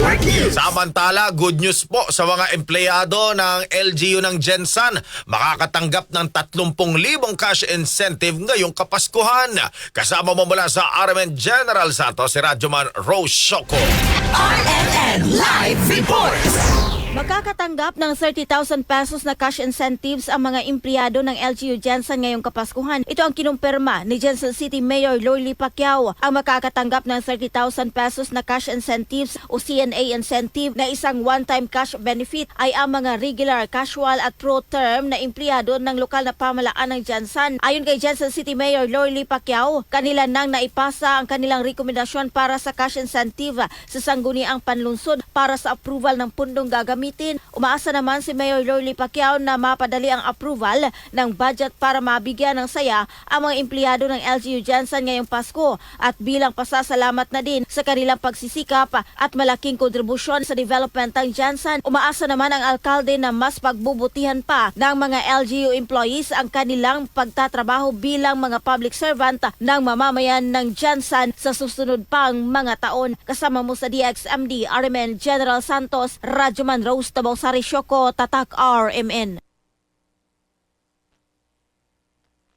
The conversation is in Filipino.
News. Samantala, good news po sa mga empleyado ng LGU ng Gensan. Makakatanggap ng 30,000 cash incentive ngayong Kapaskuhan. Kasama mo mula sa RMN General Santos, si Radyoman Rose Shoko. RNN Live Reports. Makakatanggap ng 30,000 pesos na cash incentives ang mga empleyado ng LGU Jensen ngayong Kapaskuhan. Ito ang kinumpirma ni Jensen City Mayor Lorly Pacquiao. Ang makakatanggap ng 30,000 pesos na cash incentives o CNA incentive na isang one-time cash benefit ay ang mga regular, casual at pro-term na empleyado ng lokal na pamalaan ng Jensen. Ayon kay Jensen City Mayor Lorly Pacquiao, kanila nang naipasa ang kanilang rekomendasyon para sa cash incentive sa sangguniang panlunsod para sa approval ng pundong gagamitin. Umaasa naman si Mayor Lorly Pacquiao na mapadali ang approval ng budget para mabigyan ng saya ang mga empleyado ng LGU Jensen ngayong Pasko at bilang pasasalamat na din sa kanilang pagsisikap at malaking kontribusyon sa development ng Jensen. Umaasa naman ang alkalde na mas pagbubutihan pa ng mga LGU employees ang kanilang pagtatrabaho bilang mga public servant ng mamamayan ng Jensen sa susunod pang mga taon. Kasama mo sa DXMD, RMN General Santos, Radyoman Rose Tabaw Sari Shoko, Tatak RMN.